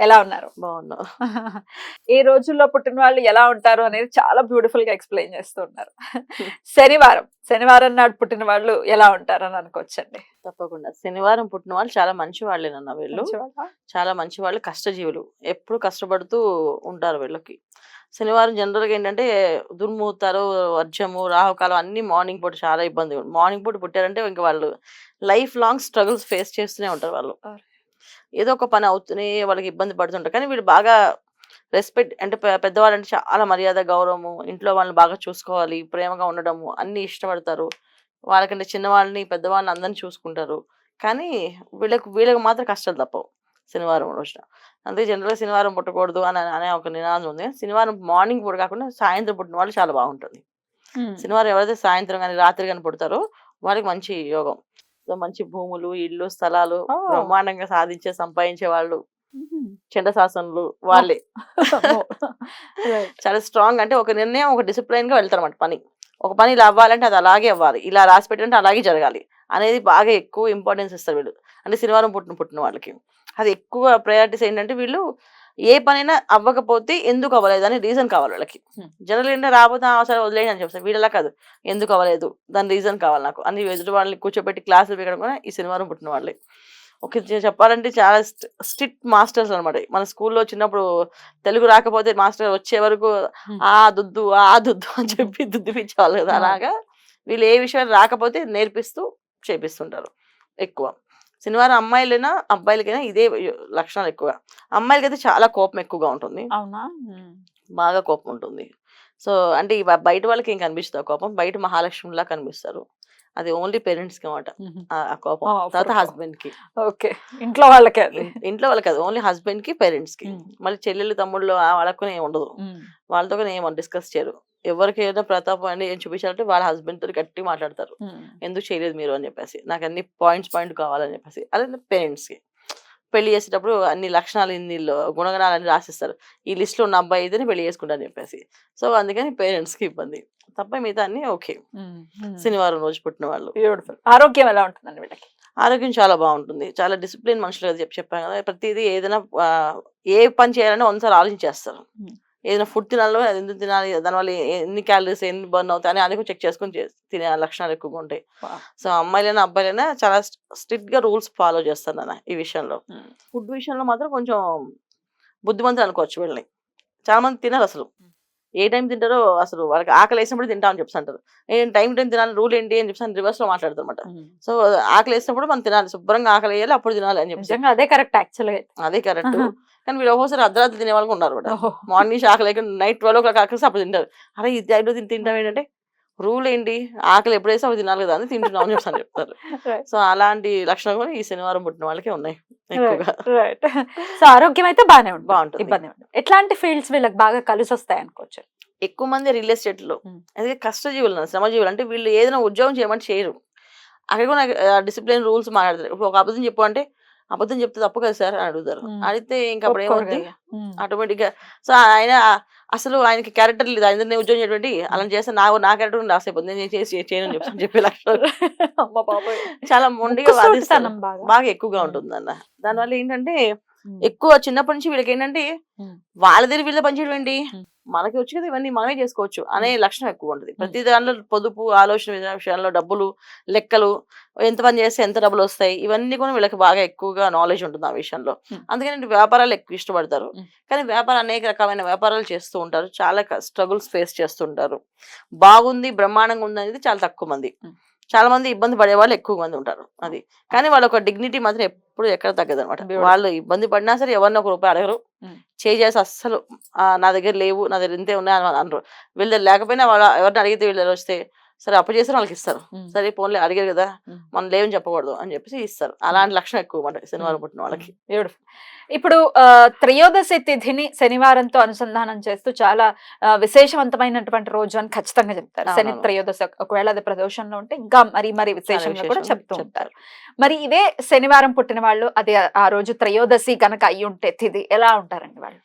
ఎలా ఉన్నారు? బాగున్నావు ఈ రోజుల్లో పుట్టిన వాళ్ళు ఎలా ఉంటారు అనేది చాలా బ్యూటిఫుల్గా ఎక్స్ప్లెయిన్ చేస్తూ ఉన్నారు. శనివారం. శనివారం నాడు పుట్టిన వాళ్ళు ఎలా ఉంటారు అని అనుకోవచ్చండి. తప్పకుండా. శనివారం పుట్టిన వాళ్ళు చాలా మంచి వాళ్ళేనన్న వీళ్ళు. చాలా మంచి వాళ్ళు కష్టజీవులు. ఎప్పుడు కష్టపడుతూ ఉంటారు వీళ్ళకి. శనివారం జనరల్గా ఏంటంటే దుర్ముహూర్తాలు వర్జము రాహుకాలం అన్ని మార్నింగ్ పూట చాలా ఇబ్బంది మార్నింగ్ పూట పుట్టారంటే ఇంకా వాళ్ళు లైఫ్ లాంగ్ స్ట్రగుల్స్ ఫేస్ చేస్తూనే ఉంటారు వాళ్ళు. ఏదో ఒక పని అవుతూనే వాళ్ళకి ఇబ్బంది పడుతుంటారు. కానీ వీళ్ళు బాగా రెస్పెక్ట్ అంటే పె- పెద్దవాళ్ళు అంటే చాలా మర్యాద గౌరవము ఇంట్లో వాళ్ళని బాగా చూసుకోవాలి ప్రేమగా ఉండడము అన్ని ఇష్టపడతారు. వాళ్ళకంటే చిన్నవాళ్ళని పెద్దవాళ్ళని అందరిని చూసుకుంటారు. కానీ వీళ్ళకి వీళ్ళకి మాత్రం కష్టాలు తప్పవు శనివారం రోజున. అందుకే జనరల్గా శనివారం పుట్టకూడదు అని అనే ఒక నినాదం ఉంది. శనివారం మార్నింగ్ పూట కాకుండా సాయంత్రం పుట్టిన వాళ్ళు చాలా బాగుంటుంది. శనివారం ఎవరైతే సాయంత్రం కానీ రాత్రి కానీ పుడతారో వాళ్ళకి మంచి యోగం. సో మంచి భూములు ఇల్లు స్థలాలు. బ్రహ్మాండంగా సాధించే సంపాదించే వాళ్ళు. చెండ శాసనులు వాళ్ళే. చాలా స్ట్రాంగ్ అంటే ఒక నిర్ణయం ఒక డిసిప్లైన్గా వెళ్తారు అన్నమాట పని. ఒక పని ఇలా అవ్వాలంటే అది అలాగే అవ్వాలి. ఇలా రాసి పెట్టంటే అలాగే జరగాలి. అనేది బాగా ఎక్కువ ఇంపార్టెన్స్ ఇస్తారు వీళ్ళు. అంటే శనివారం పుట్టిన పుట్టిన వాళ్ళకి. అది ఎక్కువ ప్రయారిటీస్ ఏంటంటే వీళ్ళు ఏ పనైనా అవ్వకపోతే ఎందుకు అవ్వలేదు అని రీజన్ కావాలి వాళ్ళకి. జనరల్ ఏంటంటే రాబోతే "ఆ, సరే వదిలేయండి అని చెప్తారు. వీళ్ళలా కాదు. ఎందుకు అవ్వలేదు? దాని రీజన్ కావాలి నాకు. అని ఎదుటి వాళ్ళని కూర్చోబెట్టి క్లాసులు పెట్టడం కూడా ఈ శనివారం పుట్టిన వాళ్ళే. ఒక చెప్పాలంటే చాలా స్ట్రిక్ట్ మాస్టర్స్ అన్నమాట. మన స్కూల్లో చిన్నప్పుడు తెలుగు రాకపోతే మాస్టర్ వచ్చే వరకు. ఆ దుద్దు ఆ దుద్దు అని చెప్పి దుద్దిపించేవాళ్ళు కదా. అలాగా. వీళ్ళు ఏ విషయాలు రాకపోతే నేర్పిస్తూ చేపిస్తుంటారు ఎక్కువ. శనివారం అమ్మాయిలైనా అబ్బాయిలకైనా ఇదే లక్షణాలు ఎక్కువ అమ్మాయిలకైతే చాలా కోపం ఎక్కువగా ఉంటుంది. అవునా? బాగా కోపం ఉంటుంది. సో అంటే బయట వాళ్ళకి ఏం కనిపిస్తుంది కోపం? బయట మహాలక్ష్మిలా కనిపిస్తారు. అది ఓన్లీ పేరెంట్స్కి అనమాట ఆ కోపం. తర్వాత. హస్బెండ్కి ఓకే. ఇంట్లో వాళ్ళకే అది. ఇంట్లో వాళ్ళకి కాదు ఓన్లీ హస్బెండ్కి పేరెంట్స్కి. మళ్ళీ చెల్లెళ్ళు తమ్ముళ్ళు ఆ వాళ్ళకు ఏం ఉండదు. వాళ్ళతో కూడా ఏం డిస్కస్ చేయరు. ఎవరికి ఏదైనా ప్రతాపం అని ఏం చూపించాలంటే వాళ్ళ హస్బెండ్ తోటి గట్టి మాట్లాడతారు ఎందుకు చేయలేదు మీరు? అని చెప్పేసి. నాకు అన్ని పాయింట్స్ పాయింట్ కావాలని చెప్పేసి. అదే పేరెంట్స్కి పెళ్ళి చేసేటప్పుడు అన్ని లక్షణాలు ఇన్ని గుణగణాలు అన్ని రాసిస్తారు. ఈ లిస్ట్లో ఉన్న అబ్బాయి అయితేనే పెళ్ళి చేసుకుంటాను చెప్పేసి. సో అందుకని పేరెంట్స్కి ఇబ్బంది. తప్ప మిగతా అన్ని ఓకే. శనివారం రోజు పుట్టిన వాళ్ళు. బ్యూటిఫుల్ ఆరోగ్యం ఎలా ఉంటుందండి వీళ్ళకి? ఆరోగ్యం చాలా బాగుంటుంది. చాలా డిసిప్లిన్ మనుషులు కదా చెప్పి చెప్పాను కదా. ప్రతిదీ ఏదైనా ఏ పని చేయాలని ఒకసారి ఆలోచించేస్తారు. ఏదైనా ఫుడ్ తినాలో అది ఎందుకు తినాలి? దానివల్ల ఎన్ని క్యాలరీస్ ఎన్ని బర్న్ అవుతాయి అని అది కూడా చెక్ చేసుకొని తినే లక్షణాలు ఎక్కువగా ఉంటాయి. సో అమ్మాయిలైనా అబ్బాయిలైనా చాలా స్ట్రిక్ట్గా రూల్స్ ఫాలో చేస్తాను నాన్న ఈ విషయంలో. ఫుడ్ విషయంలో మాత్రం కొంచెం బుద్ధిమంతులు అనుకోవచ్చు వీళ్ళని. చాలా మంది తినరు అసలు. ఏ టైం తింటారో అసలు వాళ్ళకి ఆకలి వేసినప్పుడు తింటామని చెప్పి అంటారు. ఏం టైం టైం తినాలి రూల్ ఏంటి అని చెప్పి రివర్స్లో మాట్లాడతారు అనమాట సో ఆకలి వేసినప్పుడు మనం తినాలి శుభ్రంగా ఆకలి వేయాలి అప్పుడు తినాలి అని చెప్పి అదే కరెక్ట్ యాక్చువల్గా అదే కరెక్ట్. కానీ వీళ్ళు ఒక్కోసారి అర్ధరాత్రి తినే వాళ్ళు ఉన్నారు కూడా. మార్నింగ్ ఆకలి లేక నైట్ ట్వెల్వ్ ఓ క్లాక్ ఆకలి అప్పుడు తింటారు. అరే ఇది ఐదు తిని తింటాం ఏంటంటే రూల్ ఏంటి? ఆకలి ఎప్పుడైతే అప్పుడు తినాలి కదా అని తింటున్నాం అని చెప్పి చెప్తారు. సో అలాంటి లక్షణాలు కూడా ఈ శనివారం పుట్టిన వాళ్ళకే ఉన్నాయి సో ఆరోగ్యం అయితే బాగానే ఉంటుంది. బాగుంటుంది. ఇబ్బంది ఎట్లాంటి ఫీల్డ్స్ వీళ్ళకి బాగా కలిసి వస్తాయి అనుకోవచ్చు? ఎక్కువ మంది రియల్ ఎస్టేట్లో. ఉమ్. అందుకే కష్టజీవులు శ్రమజీవులు. అంటే వీళ్ళు ఏదైనా ఉద్యోగం చేయమని చేయరు. అక్కడ కూడా డిసిప్లిన్ రూల్స్ మాట్లాడతారు. ఇప్పుడు ఒక అబద్ధం చెప్పు అంటే అబద్ధం చెప్తే తప్పు కదా సార్? అని అడుగుతారు. అడిగితే ఇంకా అప్పుడు ఏమవుతుంది ఆటోమేటిక్గా సో ఆయన అసలు ఆయనకి క్యారెక్టర్ లేదు. ఆయన నేను ఉద్యోగం చేయటువంటి అలా చేస్తే నా నా క్యారెక్టర్ రాసేపోతుంది నేను చేసి చేయను అని చెప్పి చెప్పే చాలా మొండిగా ముక్కుసూటితనం బాగా. ఎక్కువగా. ఉంటుంది అన్న దానివల్ల ఏంటంటే. ఎక్కువ చిన్నప్పటి నుంచి వీళ్ళకి ఏంటంటే. వాళ్ళ దగ్గర వీళ్ళ పనిచేయడం ఏంటి. మనకి వచ్చి కదా ఇవన్నీ మనమే చేసుకోవచ్చు అనే లక్షణం ఎక్కువ ఉంటుంది. ప్రతి దానిలో పొదుపు ఆలోచన విషయాల్లో డబ్బులు లెక్కలు ఎంత పని చేస్తే ఎంత డబ్బులు వస్తాయి ఇవన్నీ కూడా వీళ్ళకి బాగా ఎక్కువగా నాలెడ్జ్ ఉంటుంది ఆ విషయంలో. అందుకని వ్యాపారాలు ఎక్కువ ఇష్టపడతారు. కానీ వ్యాపారం అనేక రకమైన వ్యాపారాలు చేస్తూ ఉంటారు. చాలా స్ట్రగుల్స్ ఫేస్ చేస్తుంటారు బాగుంది బ్రహ్మాండంగా ఉంది అనేది చాలా తక్కువ మంది. చాలా మంది ఇబ్బంది పడే వాళ్ళు ఎక్కువ మంది ఉంటారు అది. కానీ వాళ్ళ ఒక డిగ్నిటీ మాత్రం ఎప్పుడు ఎక్కడ తగ్గదు అనమాట. వాళ్ళు ఇబ్బంది పడినా సరే ఎవరిని ఒక రూపాయి అడగరు. చేసి అస్సలు "ఆ, నా దగ్గర లేవు నా దగ్గర ఇంతే ఉన్నాయి అని అనరు. వీళ్ళ లేకపోయినా వాళ్ళ ఎవరిని అడిగితే వీళ్ళ వస్తే సరే అప్పు చేసిన వాళ్ళకి ఇస్తారు. సరే పోన్లే అడిగారు కదా. మనం లేవని చెప్పకూడదు అని చెప్పేసి ఇస్తారు. అలాంటి లక్షణం ఎక్కువ మాట శనివారం పుట్టిన వాళ్ళకి. బ్యూటిఫుల్ ఇప్పుడు త్రయోదశి తిథిని శనివారంతో అనుసంధానం చేస్తూ చాలా విశేషవంతమైనటువంటి రోజు అని ఖచ్చితంగా చెప్తారు. శని. త్రయోదశి ఒక- ఒకవేళ అది ప్రదోషంలో ఉంటే ఇంకా మరి మరి విశేషంగా కూడా చెప్తూ ఉంటారు. మరి ఇదే శనివారం పుట్టిన వాళ్ళు అది ఆ- ఆ రోజు త్రయోదశి గనక అయ్యి ఉంటే తిథి ఎలా ఉంటారండి వాళ్ళు?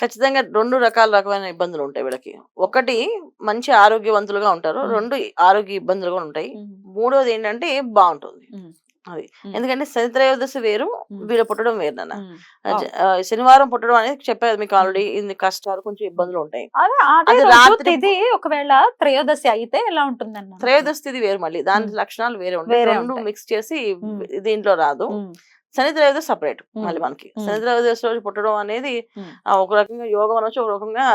ఖచ్చితంగా రెండు రకాల రకమైన ఇబ్బందులు ఉంటాయి వీళ్ళకి. ఒకటి మంచి ఆరోగ్యవంతులుగా ఉంటారు. రెండు ఆరోగ్య ఇబ్బందులు కూడా ఉంటాయి. మూడోది ఏంటంటే బాగుంటుంది. అది. ఎందుకంటే శని త్రయోదశి వేరు. వీళ్ళ పుట్టడం వేరు నాన్న. శనివారం పుట్టడం అనేది చెప్పారు మీకు ఆల్రెడీ ఇన్ని కష్టాలు కొంచెం ఇబ్బందులు ఉంటాయి. అదే రాత్రి- ఒకవేళ త్రయోదశి అయితే ఎలా ఉంటుందన్న? త్రయోదశి వేరు మళ్ళీ. దాని. లక్షణాలు వేరే ఉంటాయి. రెండు. మిక్స్ చేసి. దీంట్లో రాదు. ఉమ్. శని త్రయోదశి సపరేట్. మళ్ళీ మనకి ఉమ్. శని త్రయోదశి రోజు పుట్టడం అనేది ఒక రకంగా యోగం అనొచ్చు ఒక రకంగా.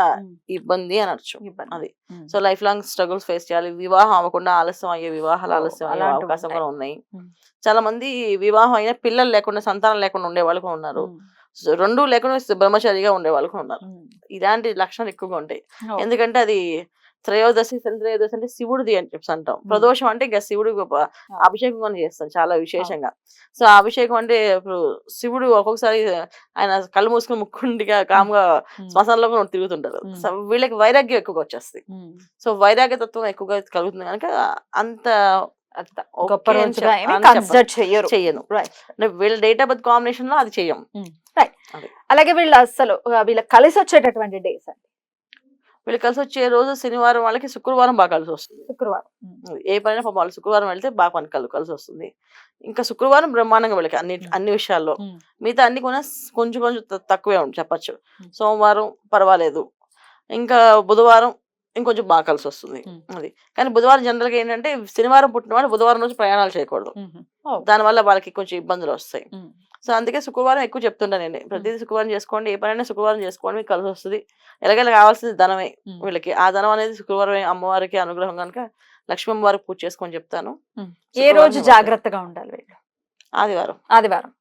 ఇబ్బంది అనొచ్చు. అది. So life long struggles face చేయాలి వివాహం అవ్వకుండా ఆలస్యం అయ్యే వివాహాలు ఆలస్యం అయ్యే అవకాశం కూడా ఉన్నాయి. చాలా మంది వివాహం అయిన పిల్లలు లేకుండా సంతానం లేకుండా ఉండే వాళ్ళు కూడా ఉన్నారు రెండు లేకుండా బ్రహ్మచారిగా ఉండే వాళ్ళు కూడా ఉన్నారు. ఇలాంటి లక్షణాలు ఎక్కువగా ఉంటాయి. ఎందుకంటే అది త్రయోదశి త్రయోదశి అంటే శివుడిది అని చెప్పి అంటాం. ప్రదోషం అంటే ఇంకా శివుడి అభిషేకం అని చేస్తాం చాలా విశేషంగా. సో అభిషేకం అంటే ఇప్పుడు శివుడు ఒక్కొక్కసారి ఆయన కళ్ళు మూసుకుని ముక్కుండిగా కామ్గా. శ్మశానంలో కూడా తిరుగుతుంటారు. సో వీళ్ళకి వైరాగ్యం ఎక్కువగా వచ్చేస్తుంది. సో వైరాగ్య తత్వం ఎక్కువగా కలుగుతుంది కనుక అంత చెయ్యను. వీళ్ళ డేట్ ఆఫ్ బర్త్ కాంబినేషన్లో అది చెయ్యం. అలాగే వీళ్ళు అసలు ఆ, వీళ్ళ కలిసి వచ్చేటటువంటి డేస్ అండి. వీళ్ళు కలిసి వచ్చే రోజు శనివారం వాళ్ళకి శుక్రవారం బాగా కలిసి వస్తుంది శుక్రవారం. ఏ పైన పాపం వాళ్ళు శుక్రవారం వెళ్తే బాగా పని కలు కలిసి వస్తుంది ఇంకా శుక్రవారం బ్రహ్మాండంగా వీళ్ళకి అన్ని. అన్ని విషయాల్లో. మిగతా అన్ని కూడా కొంచెం కొంచెం తక్కువే ఉంది చెప్పచ్చు. సోమవారం పర్వాలేదు ఇంకా బుధవారం ఇంకొంచెం బాగా కలిసి వస్తుంది. అది కానీ బుధవారం జనరల్గా ఏంటంటే శనివారం పుట్టిన వాళ్ళు బుధవారం రోజు ప్రయాణాలు చేయకూడదు ఉమ్. ఓ. దానివల్ల వాళ్ళకి కొంచెం ఇబ్బందులు వస్తాయి. సో అందుకే శుక్రవారం ఎక్కువ చెప్తుంటా నేను ప్రతిదీ శుక్రవారం చేసుకోండి ఏ పనైనా శుక్రవారం చేసుకోండి మీకు కలిసి వస్తుంది ఎలాగైనా కావాల్సింది ధనమే. వీళ్ళకి ఆ ధనం అనేది శుక్రవారం అమ్మవారికి అనుగ్రహం కనుక లక్ష్మీ అమ్మవారికి పూజ చేసుకొని చెప్తాను. ఏ రోజు. జాగ్రత్తగా ఉండాలి వీళ్ళు ఆదివారం ఆదివారం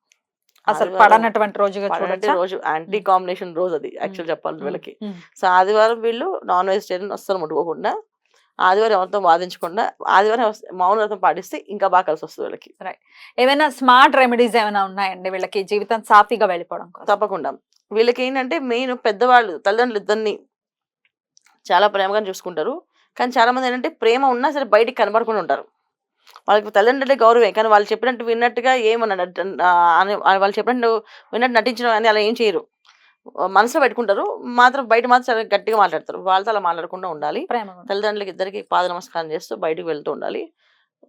అసలు పడనటువంటి రోజుగా చూడొచ్చా? రోజు యాంటీ కాంబినేషన్ రోజు అది యాక్చువల్ చెప్పాలి వీళ్ళకి. సో ఆదివారం వీళ్ళు నాన్ వెజిటేరియన్ అస్సలు ముట్టుకోకుండా ఆదివారం ఎవరితో వాదించకుండా ఆదివారం మౌన వ్రతం పాటిస్తే ఇంకా బాగా కలిసి వస్తుంది వీళ్ళకి. ఏమైనా స్మార్ట్ రెమెడీస్ ఏమైనా ఉన్నాయండి వీళ్ళకి? జీవితం సాఫీగా వెళ్ళిపోవడం తప్పకుండా. వీళ్ళకి ఏంటంటే మెయిన్ పెద్దవాళ్ళు తల్లిదండ్రులు ఇద్దరిని చాలా ప్రేమగా చూసుకుంటారు. కానీ చాలా మంది ఏంటంటే ప్రేమ ఉన్నా సరే బయటికి కనబడకుండా ఉంటారు. వాళ్ళకి తల్లిదండ్రులే గౌరవే కానీ వాళ్ళు చెప్పినట్టు విన్నట్టుగా ఏమన్నా వాళ్ళు చెప్పినట్టు విన్నట్టు నటించడం అని అలా ఏం చేయరు. మనసులో పెట్టుకుంటారు. మాత్రం బయట మాత్రం చాలా గట్టిగా మాట్లాడతారు. వాళ్ళతో అలా మాట్లాడకుండా ఉండాలి. తల్లిదండ్రులకి ఇద్దరికి పాద నమస్కారం చేస్తూ బయటకు వెళ్తూ ఉండాలి.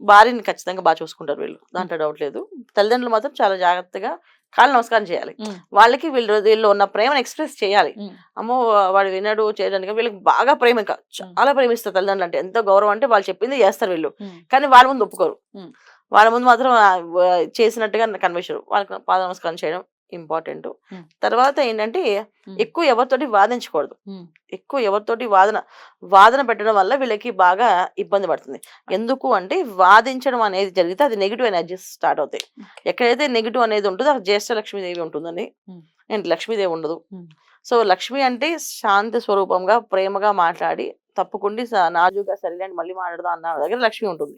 భార్యని ఖచ్చితంగా బాగా చూసుకుంటారు వీళ్ళు. దాంట్లో డౌట్ లేదు. తల్లిదండ్రులు మాత్రం చాలా జాగ్రత్తగా కాళ్ళు నమస్కారం చేయాలి. వాళ్ళకి వీళ్ళు వీళ్ళు ఉన్న ప్రేమను ఎక్స్ప్రెస్ చేయాలి. అమ్మో వాడు వినడు చేయడానికి వీళ్ళకి బాగా ప్రేమ చాలా ప్రేమిస్తారు తల్లిదండ్రులు అంటే ఎంతో గౌరవం అంటే వాళ్ళు చెప్పింది చేస్తారు వీళ్ళు. కానీ వాళ్ళ ముందు ఒప్పుకోరు. వాళ్ళ ముందు మాత్రం చేసినట్టుగా కనిపించరు వాళ్ళకి పాద నమస్కారం చేయడం ఇంపార్టెంట్. తర్వాత ఏంటంటే. ఎక్కువ ఎవరితోటి వాదించకూడదు. ఎక్కువ ఎవరితోటి వాదన వాదన పెట్టడం వల్ల వీళ్ళకి బాగా ఇబ్బంది పడుతుంది ఎందుకు అంటే వాదించడం అనేది జరిగితే అది నెగిటివ్ ఎనర్జీస్ స్టార్ట్ అవుతాయి ఎక్కడైతే నెగిటివ్ అనేది ఉంటుందో అక్కడ జ్యేష్ఠ లక్ష్మీదేవి ఉంటుందని ఉమ్. ఏంటి లక్ష్మీదేవి ఉండదు. సో లక్ష్మి అంటే శాంతి స్వరూపంగా ప్రేమగా మాట్లాడి తప్పుకుండి నాజుగా సరిలేండి మళ్ళీ మాట్లాడదాం అన్న దగ్గర లక్ష్మి ఉంటుంది.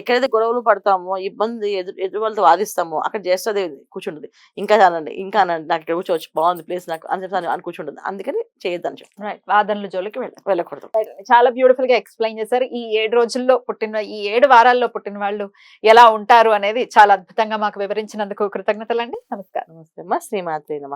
ఎక్కడైతే గొడవలు పడతామో ఇబ్బంది ఎదురు ఎదురు వాళ్ళతో వాదిస్తామో అక్కడ జ్యేష్ఠదేవి కూర్చుంటుంది. ఇంకా అనండి ఇంకా అనండి నాకు ఇక్కడ కూర్చోవచ్చు బాగుంది ప్లేస్ నాకు అని చెప్పి అని కూర్చుంటుంది. అందుకని చేయొద్దని చెప్పి. రైట్ వాదనల జోలికి వెళ్ళకూడదు. చాలా బ్యూటిఫుల్గా ఎక్స్ప్లెయిన్ చేశారు. ఈ ఏడు రోజుల్లో పుట్టిన ఈ ఏడు వారాల్లో పుట్టిన వాళ్ళు ఎలా ఉంటారు అనేది చాలా అద్భుతంగా మాకు వివరించినందుకు కృతజ్ఞతలండి. నమస్కారం. నమస్తే అమ్మా శ్రీమాత్రి నమ.